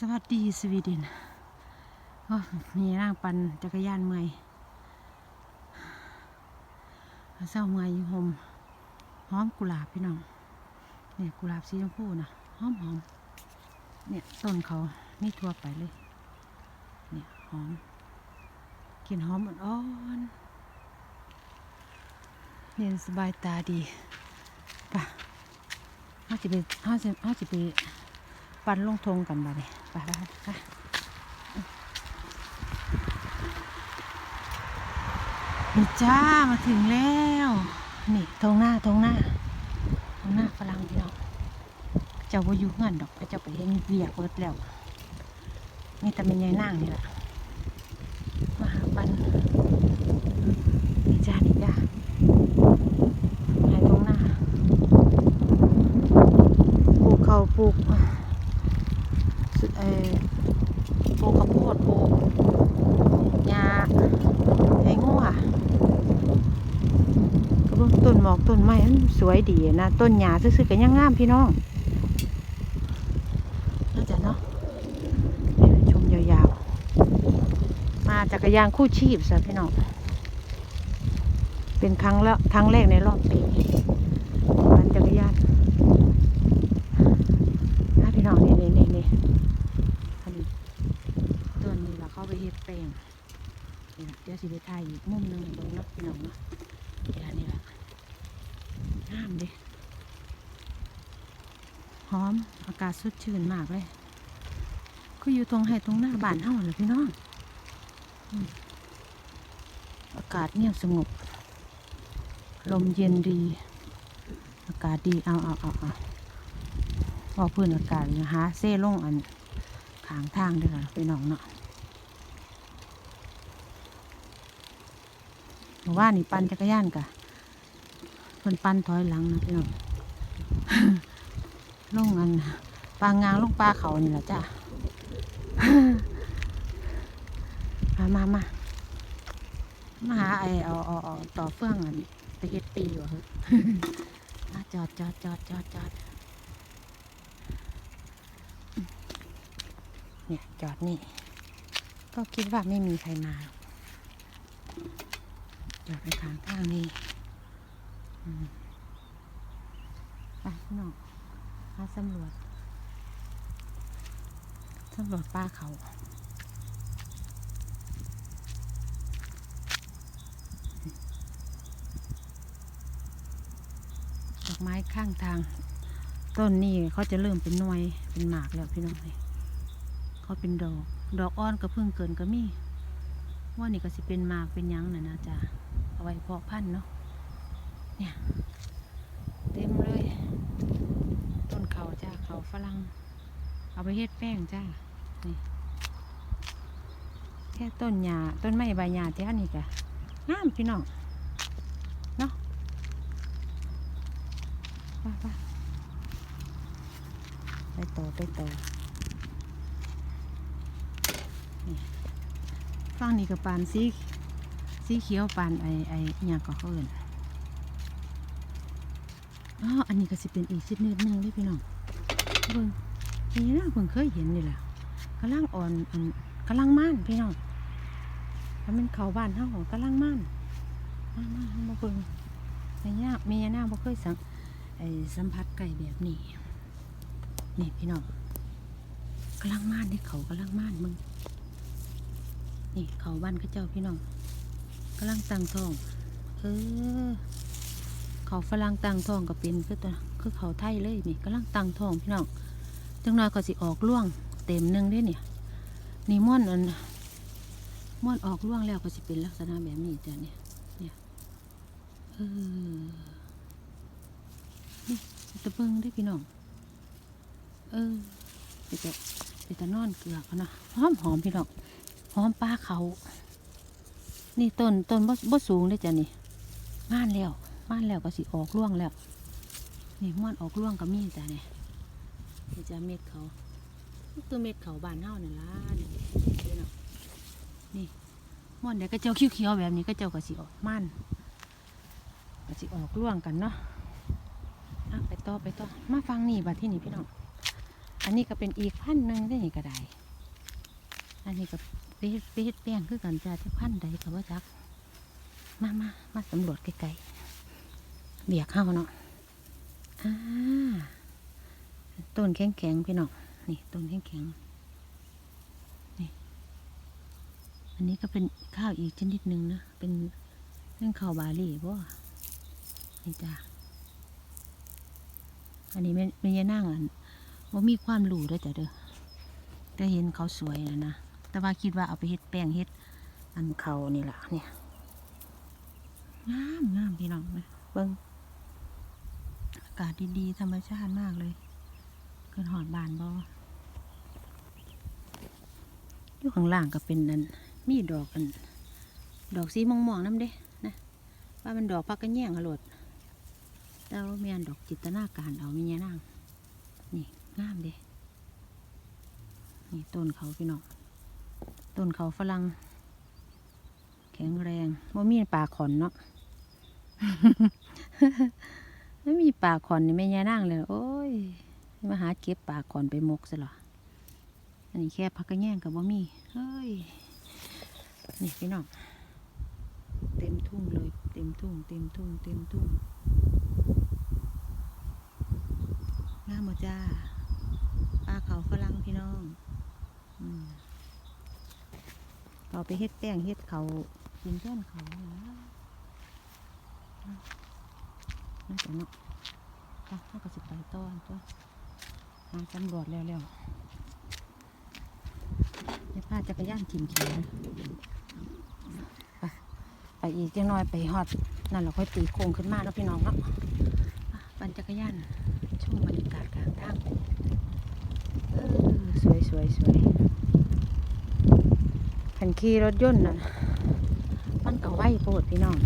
สวัสดีสวีเดนโอ้มีร่างปันจักรยานเมื่อยเศร้าเมื่อยห่มหอมกุหลาบพี่น้องเนี่ยกุหลาบสีชมพูนะหอมหอมเนี่ยต้นเขาไม่ทั่วไปเลย เนี่ยหอมกลิ่นหอมอ่อนๆเย็นสบายตาดีป่ะเขาจะไปเขาจะเขาจะไป ปันลงทงกันมาเลยไปไปไปนี่จ้ามาถึงแล้ว นี่ทงหน้าทงหน้าทงหน้าฝรั่งพี่น้องเจ้าบ่อยู่เงินดอกเจ้าไปเห็นเบียกเบิดแล้วนี่แต่เป็นยายนางนี่แหละมาหาปันนี่จ้านี่จ้าให้ทงหน้าปลูกเขาวปลูก สุดเออปลูกข้าว โพดปลูกหญ้าไอ้งัวก็เบิ่งต้นหมอกต้นไม้มันสวยดีนะ ต้นหญ้าซื่อๆก็ยังงามพี่น้องน่าจะเนาะชมยาวๆ มาจักรยานคู่ชีพสะพี่น้อง เป็นครั้งแล้วครั้งแรกในรอบปีปั่นจักรยานนะพี่น้องนี่นี่นี่นี่ อันนี้ต้นนี้เราเข้าไปเฮ็ดแป้งนี่ล่ะเดี๋ ยวสิไปถ่ายอีกมุมหนึ่งให้เบิ่งเนาะพี่น้องเนาะนี่ละนี่ละงามดิหอมอากาศสดชื่นมากเลยก็อยู่ตรงให้ตรงหน้าบ้านเฮาเลยพี่น้องอากาศเงียบสงบ ลมเย็นดี อากาศดีเอาเอาเอาเอาพอพื้นอากาศนี่หาเซ่ลงอันขางทางด้วยค่ะพี่น้องเนาะ มื่อว่านนี่ปั่นจักรยานกะเพิ่นปั่นถอยหลังนะพี่น้องลงอันปางงางลงปลาเขานี่แหละจ้ะมามามามาหาไอเอาเอาเอาต่อเฟื่องอันไปเฮ็ดปีวะเฮ้ยอะจอดจอดจอดจอดจอดเนี่ยจอดนี่ ก็คิดว่าไม่มีใครมา จอดไปทางทางนี้ไปพี่น้องมาสำรวจสำรวจป้าเขาดอกไม้ข้างทาง ต้นนี้เขาจะเริ่มเป็นหน่วยเป็นหมากแล้วพี่น้องเลยเขาเป็นดอก ดอกอ้อนก็เพิ่งเกินก็มีว่านี่ก็สิเป็นหมากเป็นยังน่ะนะจ๊ะ ไว้เพาะพันธุ์เนาะเนี่ยเต็มเลย ต้นเขาจ้าเขาฝรั่งเอาไปเฮ็ดแป้งจ้านี่แค่ต้นหญ้าต้นไม้ใบหญ้าแท้นี่กะงามพี่น้องเนาะไปไปไปต่อไปต่อฟังนี่กับปานสี สีเขียวปานไอไออหย่าก็เขาเอินอ๋ออันนี้ก็สิเป็นอีกชนิดหนึ่งเลยพี่น้องเบิ่งนี่นะเพิ่งเคยเห็นนี่แหละกำลังอ่อนอันกำลังม่านพี่น้องถ้ามันเขาบ้านเฮากำลังม่านมามาเฮามาเบิ่งแม่ย่าแม่ย่านาบ่เคยสัมไอสัมผัสไก่แบบนี้นี่พี่น้องกำลังม่านที่เขากำลังม่านมึงนี่เขาบ้านข้าเจ้าพี่น้อง กำลังตั้งท้อง เออ เขาฝรั่งตั้งท้องก็เป็นคือตัวคือเขาไทยเลยนี่กำลังตั้งท้องพี่น้องจังน้อยก็สิออกร่วง เต็มหนึ่งเด้เนี่ยนี่ม่อนอันม่อนออกร่วงแล้วก็สิเป็นลักษณะแบบนี้จ้ะเนี่ยเนี่ยเออนี่ตะเบิงได้พี่น้อง เออไปจะไปจะนอนเกลือกันนะหอมหอมพี่น้องหอมปลาเขา นี่ต้นต้นบ่บ่สูงเลยจ้ะนี่ม่านแล้วม่านแล้วก็สิออกร่วงแล้ว นี่ม่วนออกร่วงก็มีจ้ะเนี่ยนี่จะเม็ดเขาตัวเม็ดเขาบานเฮานี่ล่ะนี่นี่าะนี่ม่วนเดี๋ยวก็เจ้าเขียวๆแบบนี้ก็เจ้าก็สิออกม่านก็สิออกร่วงกันเนาะไปต่อไปต่อมาฟังนี่บัดที่นี่พี่น้องอันนี้ก็เป็นอีกพันธุ์หนึ่งได้นี่ก็ได้ อันนี้ก็ไปเฮ็ดไปเฮ็ดแป้งคือกันจ้าที่พันใดก็ว่าจัก มามามาสำรวจไกลๆเบียกเข้าเนาะอ่าต้นแข็งๆพี่น้องนี่ต้นแข็งๆนี่อันนี้ก็เป็นข้าวอีกชนิดหนึ่งนะ เป็นเรื่องข้าวบาลีบ่นี่จ้าอันนี้ไม่ไม่ยนั่งอันว่ามีความรู้ด้วยจ้ะเด้อแต่เห็นเขาสวยนะนะ แต่ว่าคิดว่าเอาไปเฮ็ดแป้งเฮ็ดอันเขานี่แหละเนี่ยงามงามพี่น้องเลยเบิ้งอากาศดีๆธรรมชาติมากเลยเกินหอดบานบออยู่ข้างล่างก็เป็นนั่นมีดอกอัน ดอกสีม่วงๆน้ำเด้นะว่ามันดอกพักกันแย่งอรดแต่ว่าแม่นดอกจินตนาการเอามีเงี้ยนางนี่งามเด้นี่ต้นเขาพี่น้อง ต้นเขาฝรั่งแข็งแรงว่ามีปลาขอนเนาะไม่มีปลาขอนนี่ไม่ยานั่งเลยโอ้ยมาหาเก็บปลาขอนไปมกซะหรออันนี้แค่พักกระแย่งกับว่ามีเฮ้ยนี่พี่น้องเต็มทุ่งเลยเต็มทุ่งเต็มทุ่งเต็มทุ่งงามหมดจ้าปลาเขาฝรั่งพี่น้อง อืม เอาไปเฮ็ดแป้งเฮ็ดเขากินแท่นเขาเนี่ยนะนั่นแต่เนาะไปเขาก็สิไปต้อนตัวหาตำรวจแล้วแล้วอย่าพาจักรยานถิ่มเขียวไปไปอีกจังน้อยไปฮอดนั่นเราค่อยตีโค้งขึ้นมาแล้วพี่น้องเนาะปั่นจักรยานชมบรรยากาศกลางทางสวยสวยสวย ขันขี่รถยนต์น่ะ มันก็ไวโพดพี่น้อง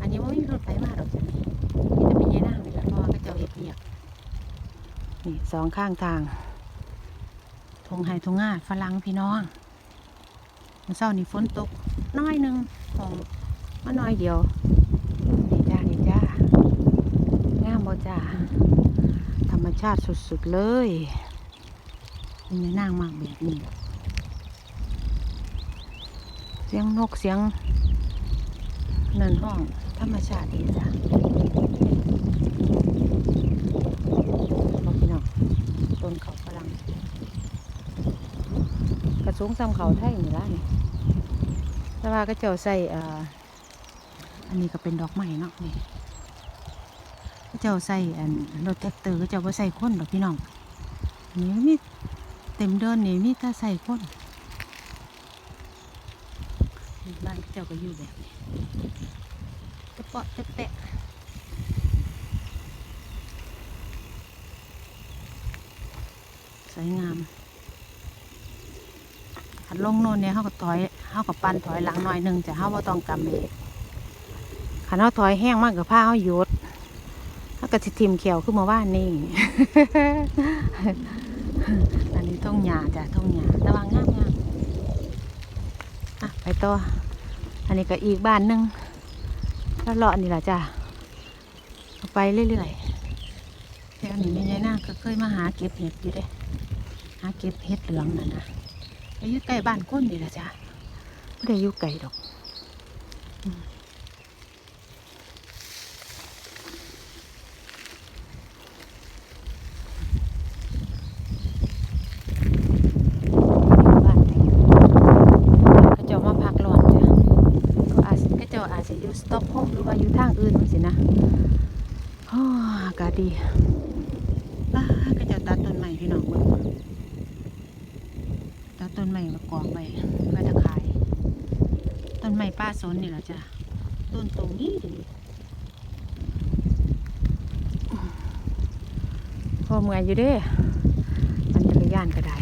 อันนี้ว่ามีรถไฟมาดอกจ้ะนี่จะเป็นยังไงนี่แหละเพราะว่าก็เจ้าเฮ็ดเบียกนี่สองข้างทางทงไฮทงงาฝรั่งพี่น้องมันเศร้านี่ฝนตกน้อยหนึ่งของมาน้อยเดียวนี่จ้านี่จ้างามบ่จ้าธรรมชาติสุดๆเลยมีนนางมากแบบนี้ สียงนกเสียงนั่นห้องธรรมชาติดีจ้ะบอกพี่น้องต้นเขาฝรั่งกระสูงซ้ำเขาไทยนี่ละนี่แต่ว่าก็เจ้าใส่อ่าอันนี้ก็เป็นดอกไม้เนาะนี่ก็เจ้าใส่อันรถแท็กเตอร์ก็เจ้าว่าใส่คนดอกพี่น้องนี่มีเต็มเดินนี่มีแต่ใส่คน บ้านเจ้าก็อยู่แบบนี้จะเปาะจะแปะสวยงามขันลงโน่นเนี่ยเขาก็ถอยเขาก็ปั่นถอยหลังหน่อยหนึ่งจะเขาว่าต้องกำเบรกขันเขาถอยแห้งมากกับผ้าเขาหยุดเขาก็สิทิมเขียวขึ้นมาว่านี่ อันนี้ท่องหยาจ้ะท่องหยาแต่ว่างามงามอะไปต่อ อันนี้ก็อีกบ้านนึงแล้วเลาะนี่แหละจ้ะเอาไปเรื่อยๆแถวนี้ม่ยายนาก็เคยมาหาเก็บเห็ดอยู่เด้หาเก็บเห็ดเหลืองนั่นนะไปอยู่ใกล้บ้านก้นนี่แหละจ้ะไม่ได้อยู่ไกลดอกอืมบ้านนี้เขาเจะมาพักร้อนจ้ะ ก็อาจก็เจ้าอาจจะอยู่สต็อกโฮล์มหรือว่าอยู่ทางอื่นมั้งสินะโอ้อากาศ ดีป้าก็เจ้าตัดต้นใหม่พี่น้องเบิ่งตัดต้นใหม่มากองไว้ไว้จะขาย ต้นใหม่ป้าสนนี่แหละจ้ะ ต้นตรงนี้ดีพอเมื่อยอยู่เด้มันจักรยานก็ได้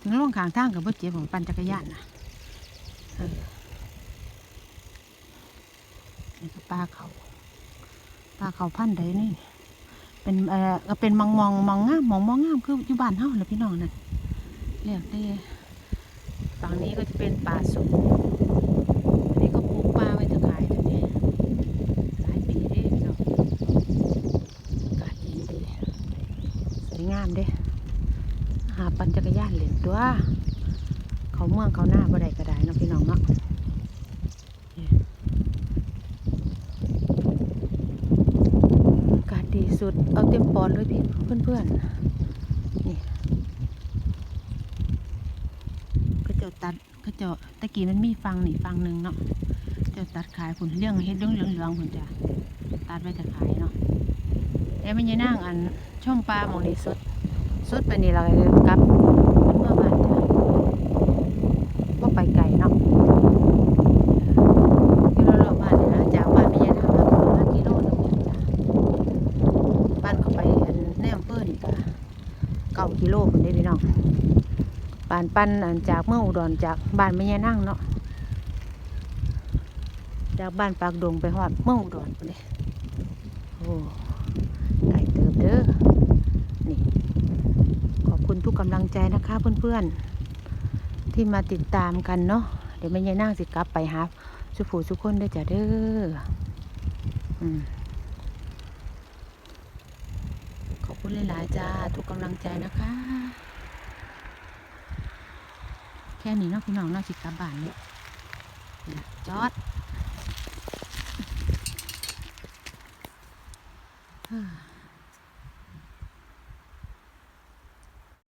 ถึงลงข้างทางกับบ่เจ็บของปั่นจักรยานนะเออ ปลาเขาปลาเขาพันใดนี่ เป็นเออก็เป็นมองมองมองงามมองมองงามคืออยู่บ้านเฮาแล้วพี่น้องนั่ะเรียกได้ฝั่งนี้ก็จะเป็นป่าสูงอันนี้ก็ปลูกปลาไว้จะขายด้หายปีเด้พี่น้องกาดดีดีสวยงามเด้หาปั่นจักรยานเล่นตัว เขาเมืองเขาหน้าบ่ได้ก็ได้เนาะพี่น้องเนาะ สุดเอาเต็มปอดเลยพี่เพื่อนๆนี่ก็จะตัดก็จะตะกี้มันมีฟังนี่ฟังหนึ่งเนาะจะตัดขายผลเรื่องเฮ็ดเรื่องเหลืองๆผลจ้ะตัดไว้จะขายเนาะแล้วมันยังนั่งอันช่องปลาหมองนี่สดสดไปนี่เราก็กลับเมื่อบ้านจ้ะว่าไปไกลเนาะอยู่รอบๆบ้านนี่นะจากบ้านไม่ยังนั่งมาประมาณกิโลหนึงเนี่ยจ้ะบ้านเขาไปอันแนมเปิ้นนี่ก็เก้ากิโลค น้องปานปันอันจากเมื่ออุดรจากบ้านแม่ยานั่งเนาะจากบ้านปากดงไปฮอดเมื่ออุดรพุ่นเด้โอ้ไก่เติบเด้อนี่ขอบคุณทุกกำลังใจนะคะเพื่อนๆ ที่มาติดตามกันเนาะเดี๋ยวแม่ยานั่งสิกลับไปหาสุผูสุคนเด้จ้ะเด้ออืมขอบคุณหลายๆจ้าทุกกำลังใจนะคะ แค่นี้เนาะพี่น้องเนาะสิกลับบ้านเนี่ยจอดอ